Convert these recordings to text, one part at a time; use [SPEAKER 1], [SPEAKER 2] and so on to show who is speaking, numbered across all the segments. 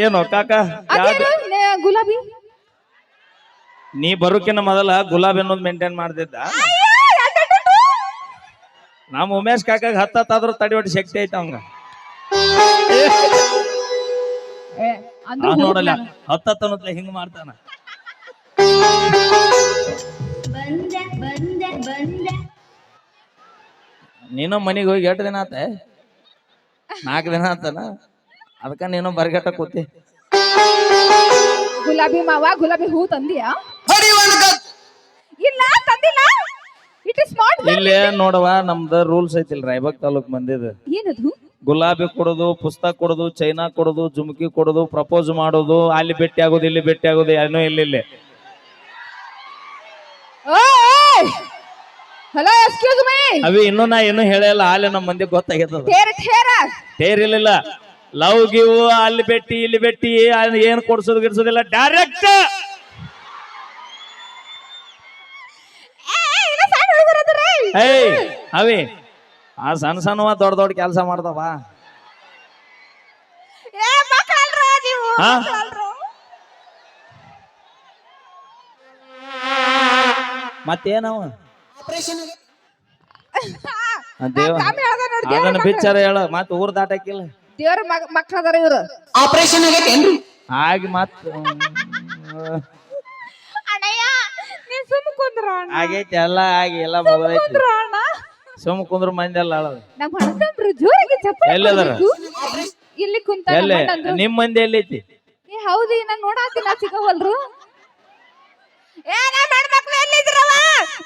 [SPEAKER 1] ಏನು ಕಾಕ? ಯಾವ್ದು?
[SPEAKER 2] ಗುಲಾಬಿ.
[SPEAKER 1] ನೀ ಬರೋಕಿನ ಮೊದಲ ಗುಲಾಬಿ ಅನ್ನೋದು ಮೇಂಟೈನ್ ಮಾಡ್ತಿದ್ದ ನಮ್ಮ ಉಮೇಶ್ ಕಾಕಾಗ ಹತ್ತಾದ್ರೂ ತಡಿ ಒಟ್ಟು ಶಕ್ತಿ ಐತ ಅವಂಗ ನೋಡಲ್ಲ. ಹತ್ತತ್ತನತ್ಲೆ ಹಿಂಗ್ ಮಾಡ್ತಾನ. ನೀನು ಮನೆಗೆ ಹೋಗಿ ಎಷ್ಟು ದಿನ ಆತ? ನಾಲ್ಕು ದಿನ ಆತನ? ಅದಕ್ಕ ನೀನು ಬರ್ಗಟ್ಟ ಕೂತಿ.
[SPEAKER 2] ಗುಲಾಬಿ ಮಾವ ಗುಲಾಬಿ ಹೂ ತಂದಿಯಾ? ಇಲ್ಲ ತಂದಿಲ್ಲ. ಇಟ್ ಇಸ್ ಸ್ಮಾರ್ಟ್
[SPEAKER 1] ಇಲ್ಲೇ ನೋಡವ ನಮ್ದು ರೂಲ್ಸ್ ಐತಿಲ್ ರಾಯಬಾಗ್ ತಾಲೂಕ್ ಮಂದಿದ.
[SPEAKER 2] ಏನದು?
[SPEAKER 1] ಗುಲಾಬಿ ಕೊಡೋದು ಪುಸ್ತಕ ಕೊಡೋದು ಚೈನಾ ಕೊಡೋದು ಜುಮಕಿ ಕೊಡೋದು ಪ್ರಪೋಸ್ ಮಾಡೋದು ಅಲ್ಲಿ ಭೇಟಿ ಆಗೋದು ಇಲ್ಲಿ ಭೇಟಿ ಆಗೋದು ಏನೋ ಇಲ್ಲಿ
[SPEAKER 2] ಹಲೋ ಎಕ್ಸ್ಕ್ಯೂಸ್ ಮೀ
[SPEAKER 1] ಅವಿ ಇನ್ನೂ ನಾ ಏನು ಹೇಳಲ್ಲ ಆಲೆ ನಮ್ಮ ಮಂದಿ ಗೊತ್ತಾಗ್ಯದ ತೇರಿರ್ಲಿಲ್ಲ ಲವ್ ಗಿವ್ ಅಲ್ಲಿ ಬೆಟ್ಟಿ ಇಲ್ಲಿ ಬೆಟ್ಟಿ ಅಲ್ಲಿ ಏನ್ ಕೊಡ್ಸೋದು ಗಿಡ್ಸೋದಿಲ್ಲ ಡೈರೆಕ್ಟ್ ಏಯ್ ಅವಿ ಆ ಸಣ್ಣ ಸಣ್ಣವ ದೊಡ್ಡ ದೊಡ್ಡ ಕೆಲಸ ಮಾಡ್ದವ. ಹಾ? ಮತ್ತೇನವ? ಆ ದೇವ ಅದನ್ನ ಬಿಚ್ಚಾರ ಹೇಳ ಮತ್ತೆ ಊರ್ ದಾಟಕ್ಕಿಲ್ಲ
[SPEAKER 2] ದೇವ್ರ ಮಗ ಮಕ್ಳ ಅದಾರ ಇವ್ರು
[SPEAKER 3] ಆಪರೇಷನ್ ಆಗೈತೇನ್ರಿ
[SPEAKER 1] ಆಗಿ ಮತ್
[SPEAKER 2] ಅಣ್ಣಯ್ಯ ನೀ ಸುಮ್ ಕುಂದ್ರ ಅಣ್ಣ.
[SPEAKER 1] ಆಗೈತಿ ಎಲ್ಲ ಆಗಿ ಎಲ್ಲ ಮುಗ್ದೈತಿ.
[SPEAKER 2] ಕುಂದ್ರ ಅಣ್ಣ.
[SPEAKER 1] ಸುಮ್ ಕುಂದ್ರ ಮಂದಿ ಎಲ್ಲ ಅಳದ
[SPEAKER 2] ನಮ್ಮ ಜೋರಾಗಿ ಇಲ್ಲಿ ಕುಂತ
[SPEAKER 1] ಎಲ್ಲೇ?
[SPEAKER 2] ನಮ್ಮ ಅಣ್ಣಂದ್ರು.
[SPEAKER 1] ನಿಮ್ ಮಂದಿ ಎಲ್ಲೈತಿ
[SPEAKER 2] ಏ ಹೌದು ನಾ ನೋಡಾತಿನ ಸಿಗವಲ್ರು. ಏ ನಮ್ಮ ಹೆಣ್ಮಕ್ಳು ಎಲ್ಲಿದ್ರವ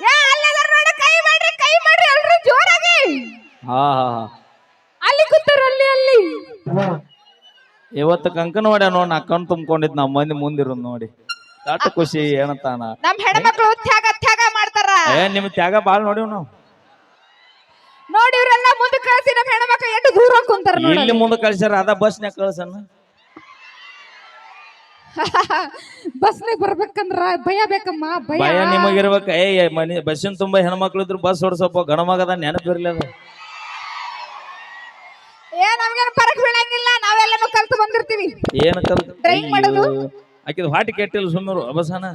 [SPEAKER 2] ಏ ಅಲ್ಲದಾರ ನೋಡ ಕೈ ಮಾಡ್ರಿ ಕೈ ಮಾಡ್ರಿ ಎಲ್ರು ಜೋರಾಗಿ.
[SPEAKER 1] ಹಾ ಹಾ ಹಾ
[SPEAKER 2] ಅಲ್ಲಿ ಕೂತಾರ ಅಲ್ಲಿ ಅಲ್ಲಿ
[SPEAKER 1] ಇವತ್ತು ಕಂಕನವಾಡ ನೋಡಿ ನಾ ಕಣ್ ತುಂಬಿಕೊಂಡಿದ್ ನಮ್ಮ ಮಂದಿ ಮುಂದಿರೋದು ನೋಡಿ. ಅಷ್ಟು ಖುಷಿ ಏನಂತಾನ
[SPEAKER 2] ನಮ್ಮ ಹೆಣ್ಮಕ್ಳು ತ್ಯಾಗ ತ್ಯಾಗ ಮಾಡ್ತಾರ.
[SPEAKER 1] ಏ ನಿಮ್ ತ್ಯಾಗ ಬಾಳ್ ನೋಡಿವ್ ನಾವು.
[SPEAKER 2] ನೋಡಿ ಇವ್ರೆಲ್ಲ ಮುಂದೆ ಕಳ್ಸಿ ನಮ್ಮ ಹೆಣ್ಮಕ್ಳು ಎಷ್ಟು ದೂರ ಕುಂತಾರ ನೋಡಿ
[SPEAKER 1] ಇಲ್ಲಿ ಮುಂದೆ ಕಳ್ಸ್ಯಾರ ಅದ ಬಸ್ನ್ಯಾಗ ಕಳ್ಸನ್ನ
[SPEAKER 2] ಬಸ್ನಾಗ ಬರ್ಬೇಕಂದ್ರ ಭಯ ಬೇಕಮ್ಮ ಭಯ.
[SPEAKER 1] ಭಯ ನಿಮಗಿರ್ಬೇಕ. ಏ ಏ, ಮನಿ ಬಸ್ಸಿನ ತುಂಬಾ ಹೆಣ್ಮಕ್ಳು ಇದ್ರು ಬಸ್ ಓಡಿಸಪ್ಪ ಗಣಮಗದ ನೆನಪಿರ್ಲಿ ಅದು.
[SPEAKER 2] ಏ ನಮ್ಗೇನು ಪರಕ್ ಬೀಳಂಗಿಲ್ಲ ನಾವೆಲ್ಲನೂ ಕಲ್ತು ಬಂದಿರ್ತೀವಿ.
[SPEAKER 1] ಏನು ಕಲ್ತ?
[SPEAKER 2] Driving ಮಾಡೋದು?
[SPEAKER 1] ಆಕಿದ ಹಾಟಿ ಕೆಟ್ಟಿಲ್ಲ ಸುಮ್ಮರು ಅಬಸನ.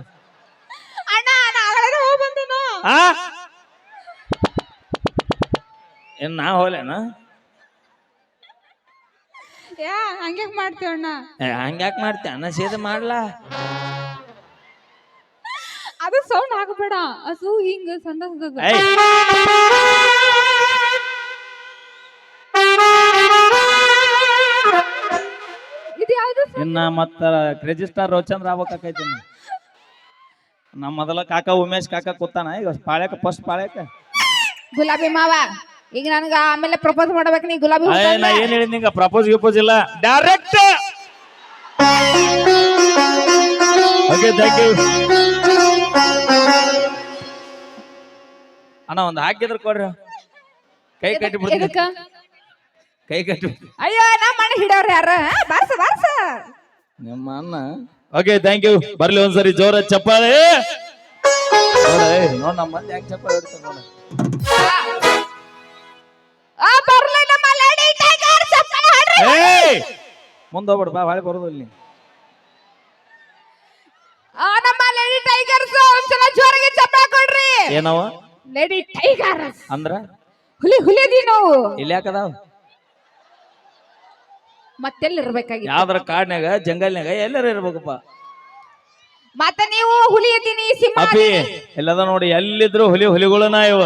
[SPEAKER 2] ಅಣ್ಣ ನಾ ಆಗಲೇ ಹೋಗಿ ಬಂದಿನು.
[SPEAKER 1] ಆ? ಏನ್ ನಾ ಹೋಲೇನ
[SPEAKER 2] ಯಾ ಹಂಗೆ ಮಾಡ್ತೀವಿ ಅಣ್ಣ?
[SPEAKER 1] ಹಂಗ್ಯಾಕ್ ಮಾಡ್ತಿ ಅಣ್ಣ ಸೇದ ಮಾಡ್ಲಾ?
[SPEAKER 2] ಅದು ಸೌಂಡ್ ಹಾಕಬೇಡ ಅದು ಹಿಂಗ ಸಂದ
[SPEAKER 1] ಏಯ್! ಇನ್ನ ಮತ್ತ ರಿಜಿಸ್ಟರ್ ರೋಚಂದ್ರ ಆಗ್ಬೇಕಾಕೈತಿ. ನಮ್ಮ ಮೊದಲ ಕಾಕ ಉಮೇಶ್ ಕಾಕ ಕೂತಾನ ಈಗ ಪಾಳ್ಯಕ ಫಸ್ಟ್ ಪಾಳ್ಯಕ.
[SPEAKER 2] ಗುಲಾಬಿ ಮಾವ ಈಗ ನನಗ ಆಮೇಲೆ ಪ್ರಪೋಸ್ ಮಾಡ್ಬೇಕು ನೀ ಗುಲಾಬಿ ಹೂ
[SPEAKER 1] ಅಯ್ಯ ನಾ
[SPEAKER 2] ತಂದೆ.
[SPEAKER 1] ಏನ್ ಹೇಳಿದ್ ನಿಂಗ? ಪ್ರಪೋಸ್ ಗಿಪೋಸ್ ಇಲ್ಲ. ಡೈರೆಕ್ಟ್ ಓಕೆ ಥ್ಯಾಂಕ್ ಯು ಅಣ್ಣ ಒಂದು ಹಾಕಿದ್ರ ಕೊಡ್ರಿ. ಕೈ ಕಟ್ಟಿ ಬಿಡ್ತೀನಿ
[SPEAKER 2] ಎದಕ್ಕ?
[SPEAKER 1] ಕೈ ಕಟ್ಟಿ
[SPEAKER 2] ಅಯ್ಯೋ ನಮ್ಮ ಅಣ್ಣ ಹಿಡೋರ್ ಯಾರ? ಬರ್ಸ ಬಾರ್ಸ
[SPEAKER 1] ನಿಮ್ಮ ಅಣ್ಣ. ಓಕೆ ಥ್ಯಾಂಕ್ ಯು ಬರ್ಲಿ ಒಂದ್ಸರಿ ಜೋರ ಚಪ್ಪಾಳೆ. ನೋಡ ನಮ್ಮ ಮಂದಿ ಹೆಂಗ್ ಚಪ್ಪಾಳೆ ಹೊಡಿತಾರ ನೋಡ.
[SPEAKER 2] ಆ ಬರ್ಲಿ ನಮ್ಮ ಲೇಡಿ ಟೈಗರ್ ಚಪ್ಪಲಿ ಹಾಡ್ರಿ.
[SPEAKER 1] ಏಯ್! ಮುಂದ್ ಹೋಗ್ಬಿಡು ಬಾ ಹೊಳೆ ಬರೋದು ಇಲ್ಲಿ.
[SPEAKER 2] ಆ ನಮ್ಮ ಲೇಡಿ ಟೈಗರ್ಸ್ ಒಂದ್ಸಲ ಜೋರಾಗಿ ಚಪ್ಪಾಳೆ ಕೊಡ್ರಿ.
[SPEAKER 1] ಏನವ?
[SPEAKER 2] ಲೇಡಿ ಟೈಗರ್ಸ್
[SPEAKER 1] ಅಂದ್ರ?
[SPEAKER 2] ಹುಲಿ ಹುಲಿದಿ ನಾವು.
[SPEAKER 1] ಇಲ್ಲಿ ಯಾಕದಾವ
[SPEAKER 2] ಮತ್ತೆಲ್ಲಿ ಇರ್ಬೇಕಾಗಿತ್ತು
[SPEAKER 1] ಯಾವ್ದಾರ ಕಾಡ್ನ್ಯಾಗ ಜಂಗಲ್ನ್ಯಾಗ ಎಲ್ಲರ ಇರ್ಬೇಕಪ್ಪ.
[SPEAKER 2] ಮತ್ತೆ ನೀವು ಹುಲಿ ಇದ್ದೀನಿ ಸಿಂಹ
[SPEAKER 1] ಅಪಿ ಎಲ್ಲದ ನೋಡಿ ಎಲ್ಲಿದ್ರು ಹುಲಿ ಹುಲಿಗಳನ ಇವ.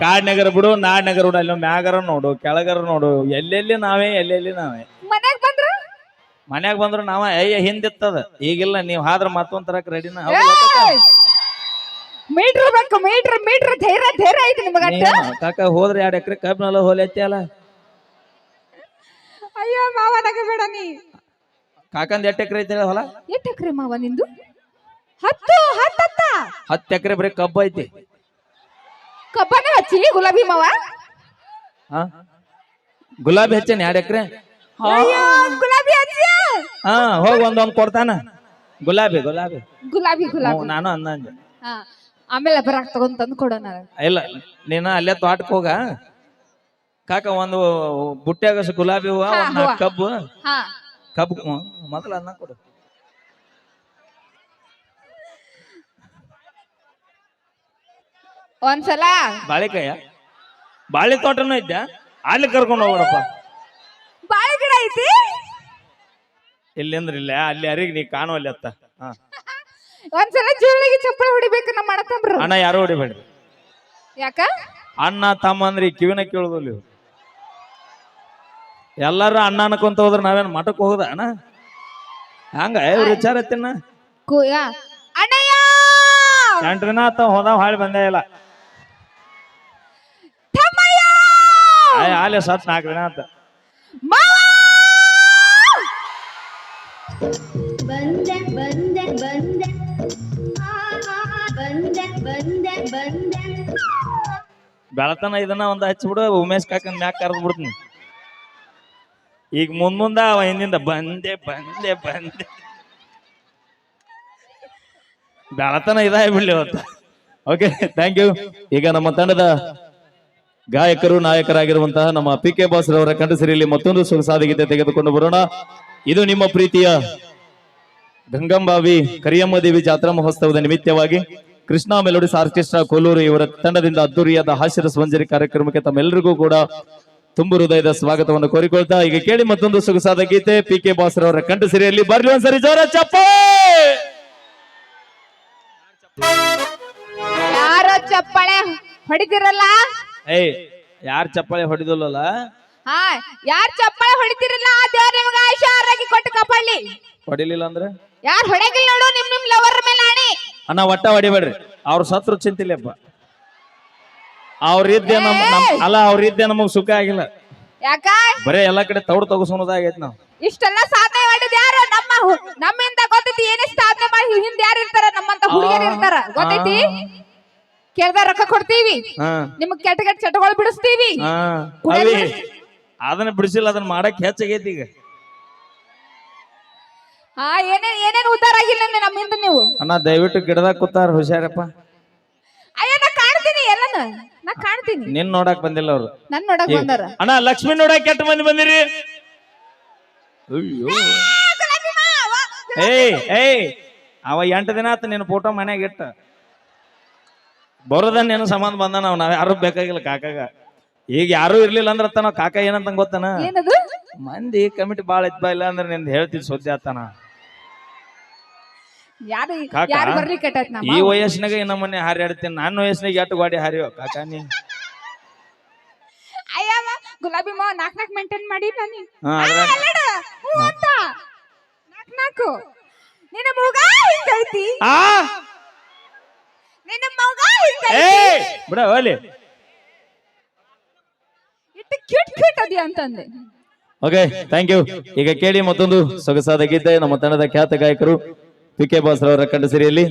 [SPEAKER 1] ಕಾಡ್ನಗರ ಬಿಡು ನಾಡ್ನಗರ ಬಿಡು ಅಲ್ಲಿ ಮ್ಯಾಗರ ನೋಡು ಕೆಳಗರ ನೋಡು ಎಲ್ಲೆಲ್ಲಿ ನಾವೇ ಎಲ್ಲೆಲ್ಲಿ ನಾವೇ.
[SPEAKER 2] ಮನ್ಯಾಗ ಬಂದ್ರ?
[SPEAKER 1] ಮನ್ಯಾಗ ಬಂದ್ರು ನಾವ ಅಯ್ಯ ಹಿಂದಿತ್ತದ. ಈಗಿಲ್ಲ ನೀವ್ ಹಾದ್ರ ಮತ್ತೊಂದ್ ತರಕ್ ರೆಡಿನ
[SPEAKER 2] ಮೀಟ್ರ್ ಬೇಕು ಮೀಟ್ರ್ ಮೀಟ್ರ್ ಧೈರ್ಯ ಧೈರ್ಯ ಐತಿ ನಿಮಗಟ್ಟ
[SPEAKER 1] ಕಾಕ ಹೋದ್ರೆ ಎರಡು ಎಕರೆ ಕಬ್ಬಿನಲ್ಲ ಹೋಲಿ ಐತಿ ಅಲ್ಲ
[SPEAKER 2] ಅಯ್ಯೋ ಮಾವ ಬೇಡ ನೀ.
[SPEAKER 1] ಕಾಕಂದ್ ಎಟ್ ಎಕರೆ ಐತಿ ಹೊಲ?
[SPEAKER 2] ಎಷ್ಟು ಎಕರೆ ಮಾವ ನಿಂದು? ಹತ್ತು ಹತ್ತತ್ತ?
[SPEAKER 1] ಹತ್ತು ಎಕರೆ ಬರೀ ಕಬ್ಬು ಐತಿ.
[SPEAKER 2] ಕಬ್ಬನ ಹಚ್ಚಿ ಗುಲಾಬಿ ಮಾವ?
[SPEAKER 1] ಹಾ? ಗುಲಾಬಿ ಹಚ್ಚೇನಿ ಎರಡ್ ಎಕರೆ?
[SPEAKER 2] ಅಯ್ಯೋ ಗುಲಾಬಿ ಹಚ್ಚಿ
[SPEAKER 1] ಹಾ ಹೋಗ ಒಂದೊಂದ್ ಕೊಡ್ತಾನ. ಗುಲಾಬಿ ಗುಲಾಬಿ.
[SPEAKER 2] ಗುಲಾಬಿ ಗುಲಾಬಿ.
[SPEAKER 1] ನಾನು ಅಂದಂಗೆ
[SPEAKER 2] ಹಾ ಆಮೇಲೆ ಬರಾಕ್ ತಗೊಂಡ್ ತಂದು ಕೊಡೋಣ.
[SPEAKER 1] ಇಲ್ಲ. ನೀನ ಅಲ್ಲೇ ತೋಟಕ್ಕೆ ಹೋಗ. ಕಾಕ ಒಂದು ಬುಟ್ಟ್ಯಾಗ ಗುಲಾಬಿ ಹೂವ
[SPEAKER 2] ಹಾ,
[SPEAKER 1] ಒಂದ್ ನಾಲ್ಕು
[SPEAKER 2] ಹೂವ.
[SPEAKER 1] ಕಬ್ಬು.
[SPEAKER 2] ಹಾ.
[SPEAKER 1] ಕಬ್ಬು ಮೊದಲ ಅನ್ನ ಕೊಡು.
[SPEAKER 2] ಒಂದ್ಸಲ?
[SPEAKER 1] ಬಾಳೆಕಾಯ. ಬಾಳೆ ತೋಟನೂ ಇದ್ದ ಅಲ್ಲಿ ಕರ್ಕೊಂಡು ಹೋಗೋಣಪ್ಪ.
[SPEAKER 2] ಬಾಳೆ ಗಿಡ ಐತಿ?
[SPEAKER 1] ಇಲ್ಲಿಂದ್ರ ಇಲ್ಲ ಅಲ್ಲಿ ಯಾರಿಗೆ ನೀ ಕಾಣುವಲ್ಲಿ ಅತ್ತ. ಹಾ.
[SPEAKER 2] ಒಂದ್ಸಲ ಜೀವಳಿಗೆ ಚಪ್ಪಳ ಹೊಡಿಬೇಕು ನಮ್ಮ ಅಣ್ಣತಂಬ್ರು
[SPEAKER 1] ಅಣ್ಣ ಯಾರು ಹೊಡಿಬೇಡ್ರಿ?
[SPEAKER 2] ಯಾಕ?
[SPEAKER 1] ಅಣ್ಣ ತಮ್ಮ ಅಂದ್ರೆ ಈ ಕಿವಿನ ಕೇಳುದಿಲ್ಲ ಇವ್ರು. ಎಲ್ಲಾರು ಅಣ್ಣ ಅನ್ಕೊಂತ ಹೋದ್ರ ನಾವೇನ್ ಮಠಕ್ ಹೋಗದ ಅಣ್ಣ? ಹಂಗ ಇವ್ರ ವಿಚಾರ ತಿನ್ನ
[SPEAKER 2] ಕೂಯ. ಅಣ್ಣಯ್ಯ!
[SPEAKER 1] ಎಂಟು ದಿನ ಆತ ಹೋದ ಹಾಳಿ ಬಂದೇ ಇಲ್ಲ.
[SPEAKER 2] ತಮ್ಮಯ್ಯ!
[SPEAKER 1] ಆಯ್ ಆಲೆ ಸತ್ ನಾಲ್ಕು ದಿನ ಅಂತ
[SPEAKER 2] ಮಾವ!
[SPEAKER 4] ಬಂದೆ ಬಂದೆ ಬಂದೆ. ಆಹಾ, ಬಂದೆ ಬಂದೆ ಬಂದೆ.
[SPEAKER 1] ಬೆಳತನ ಇದನ್ನ ಒಂದ್ ಹಚ್ಚಿಬಿಡು ಉಮೇಶ್ ಕಾಕನ್ ಮ್ಯಾಕ್ ಕರೆದ್ ಬಿಡ್ತೀನಿ. ಈಗ ಮುಂದ್ ಮುಂದ ಅವ, ಹಿಂದಿಂದ ಬಂದೆ ಬಂದೆ ಬಂದೆ. ಬೆಳತನ ಇದಾಯ್ ಬಿಡ್ಲಿ ಅಂತ ಓಕೆ ಥ್ಯಾಂಕ್ ಯು ಈಗ ನಮ್ಮ ತಂಡದ ಗಾಯಕರು, ನಾಯಕರಾಗಿರುವಂತಹ ನಮ್ಮ ಪಿ ಕೆ ಬಾಸ್ ರವರ ಕಂಠಸಿರಿಯಲ್ಲಿ ಮತ್ತೊಂದು ಸೊಗಸಾದ ಗೀತೆ ತೆಗೆದುಕೊಂಡು ಬರೋಣ. ಇದು ನಿಮ್ಮ ಪ್ರೀತಿಯ ಗಂಗಂಬಾವಿ ಕರಿಯಮ್ಮ ದೇವಿ ಜಾತ್ರಾ ಮಹೋತ್ಸವದ ನಿಮಿತ್ತವಾಗಿ ಕೃಷ್ಣ ಮೆಲೋಡಿಸ್ ಆರ್ಕೆಸ್ಟ್ರಾ ಕೋಲೂರು ಇವರ ತಂಡದಿಂದ ಅದ್ದೂರಿಯಾದ ಹಾಸ್ಯರ ಸ್ವಂಜರಿ ಕಾರ್ಯಕ್ರಮಕ್ಕೆ ತಮ್ಮೆಲ್ಲರಿಗೂ ಕೂಡ ತುಂಬು ಹೃದಯದ ಸ್ವಾಗತವನ್ನು ಕೋರಿಕೊಳ್ತಾ ಈಗ ಕೇಳಿ ಮತ್ತೊಂದು ಸೊಗಸಾದ ಗೀತೆ ಪಿ ಕೆ ಬಾಸ್ ಕಂಠ ಸಿರಿಯಲ್ಲಿ ಬರ್ಲಿ ಒಂದ್ಸರಿ ಜೋರ ಚಪ್ಪ!
[SPEAKER 2] ಯಾರೋ ಚಪ್ಪಾಳೆ ಹೊಡಿತಿರಲ್ಲ?
[SPEAKER 1] ಏಯ್ ಯಾರ್ ಚಪ್ಪಾಳೆ ಹೊಡಿದಲ್ಲ
[SPEAKER 2] ಹಾ ಯಾರ್ ಚಪ್ಪಾಳೆ ಹೊಡಿತಿರಲ್ಲ? ಆ ದೇವ್ರ ನಿಮ್ಗೆ ಆರೋಗ್ಯ ಕೊಟ್ಟು ಕಾಪಾಡ್ಲಿ.
[SPEAKER 1] ಹೊಡಿಲಿಲ್ಲ ಅಂದ್ರೆ?
[SPEAKER 2] ಯಾರು ಹೊಡೆಗಿಲ್ಲ ನೋಡು ನಿಮ್ ನಿಮ್ ಲವರ್ ಮೇಲೆ ಆಣಿ.
[SPEAKER 1] ಅಣ್ಣ ಒಟ್ಟ ಹೊಡಿಬೇಡ್ರಿ. ಅವ್ರ ಸತ್ರು ಚಿಂತಿಲ್ಲಪ್ಪ ಅವ್ರಿದ್ದೆ ನಮ್ ನಮ್- ಅಲ್ಲ ಅವ್ರಿದ್ದೆ ನಮಗ್ ಸುಖ ಆಗಿಲ್ಲ.
[SPEAKER 2] ಯಾಕ?
[SPEAKER 1] ಬರೇ ಎಲ್ಲಾ ಕಡೆ ತೌಡ್ ತಗಸೋದಾಗೈತ್ ನಾವ್.
[SPEAKER 2] ಇಷ್ಟೆಲ್ಲ ಸಾಧನೆ ಮಾಡಿದ ಯಾರು? ನಮ್ಮ ಹು- ನಮ್ಮಿಂದ ಗೊತ್ತೈತಿ ಏನೇ ಸಾಧನೆ ಮಾಡಿ ಹಿಂದೆ ಯಾರು ಇರ್ತಾರ ನಮ್ಮಂತ ಹುಡುಗಿಯರು ಇರ್ತಾರ. ಗೊತ್ತೈತಿ? ಕೇಳ್ದ ರೊಕ್ಕ ಕೊಡ್ತೀವಿ.
[SPEAKER 1] ಹಾ.
[SPEAKER 2] ನಿಮಗ್ ಕೆಟ್ಟ ಕೆಟ್ಟ ಚಟಗಳು ಬಿಡಿಸ್ತೀವಿ.
[SPEAKER 1] ಹಾ. ಅದನ್ನ ಬಿಡಿಸಿಲ್ಲ ಅದನ್ನ ಮಾಡಕ್ ಹೆಚ್ಚಾಗೈತಿ ಈಗ.
[SPEAKER 2] ಹಾ ಏನೇನ್ ಏನೇನ್ ಉದ್ದಾರ ಆಗಿಲ್ಲ ಅಂದ್ರೆ ನಮ್ಮಿಂದ ನೀವು.
[SPEAKER 1] ಅಣ್ಣ ದಯವಿಟ್ಟು ಗಿಡದಾಗ ಕೂತಾರ ಹುಷಾರಪ್ಪ.
[SPEAKER 2] ಅಯ್ಯ ನಾ ಕಾಣ್ತೀನಿ ಎಲ್ಲನ. ನಾ ಕಾಣ್ತೀನಿ.
[SPEAKER 1] ನಿನ್ ನೋಡಕ್ ಬಂದಿಲ್ಲ ಅವ್ರು.
[SPEAKER 2] ನನ್ ನೋಡಕ್ ಬಂದಾರ.
[SPEAKER 1] ಅಣ್ಣ ಲಕ್ಷ್ಮಿ ನೋಡಕ್ ಕೆಟ್ಟ ಮಂದಿ ಬಂದಿರಿ. ಅಯ್ಯೋ. ಏಯ್ ಏಯ್ ಅವ ಎಂಟು ದಿನ ಆತ ನಿನ್ನ ಫೋಟೋ ಮನ್ಯಾಗ ಇಟ್ಟ. ಬರೋದ ನಿನ್ನ ಸಂಬಂಧ ಬಂದ ನಾವು ನಾವ್ ಯಾರು ಬೇಕಾಗಿಲ್ಲ ಕಾಕಾಗ. ಈಗ ಯಾರು ಇರ್ಲಿಲ್ಲ ಅಂದ್ರ ತಾನ ಕಾಕ ಏನಂತ ಗೊತ್ತನ?
[SPEAKER 2] ಏನದು?
[SPEAKER 1] ಮಂದಿ ಕಮಿಟಿ ಬಾಳ ಇದ್ಬಾ ಇಲ್ಲ ಅಂದ್ರೆ ನಿಂದ ಹೇಳ್ತಿದ್ ಸುದ್ದಿ ಆತನ
[SPEAKER 2] ಯಾರು
[SPEAKER 1] ಕಾಕ?
[SPEAKER 2] ಯಾರು ಬರ್ಲಿ ಕೆಟ್ಟತ್
[SPEAKER 1] ಈ
[SPEAKER 2] ನಮ್ಮ
[SPEAKER 1] ವಯಸ್ಸಿನಾಗ ಇನ್ನ ಮೊನ್ನೆ ಹಾರಿ ಆಡ್ತೀನಿ ನನ್ನ ವಯಸ್ಸಿನಾಗ ಎಟ್ಟು ಗಾಡಿ ಹಾರಿಯೋ ಕಾಕ ನೀ?
[SPEAKER 2] ಅಯ್ಯವ ಗುಲಾಬಿ ಮಾವ ನಾಕ್ ನಾಕ್ ಮೇಂಟೈನ್ ಮಾಡಿ ನಾನು
[SPEAKER 1] ಹಾ
[SPEAKER 2] ಹ್ಞೂ ಅಂತ. ನಾಕ್ ನಾಕು. ನಿನ್ನ ಮಗ ಹಿಂಗೈತಿ
[SPEAKER 1] ಆ?
[SPEAKER 2] ನಿನ್ನ ಮಗ ಹಿಂಗೈತಿ
[SPEAKER 1] ಏಯ್ ಬಿಡ ಹೋಲಿ
[SPEAKER 2] ಇಟ್ಟು ಕ್ಯೂಟ್ ಕ್ಯೂಟ್ ಅದಿ ಅಂತಂದೆ.
[SPEAKER 1] ಓಕೆ ಥ್ಯಾಂಕ್ ಯು ಈಗ ಕೇಳಿ ಮತ್ತೊಂದು ಸೊಗಸಾದ ಗೀತೆ. ನಮ್ಮ ತಂಡದ ಖ್ಯಾತ ಗಾಯಕರು ಕೆ ಬಾಸ್ ರವರ ಕಂಠಸಿರಿಯಲ್ಲಿ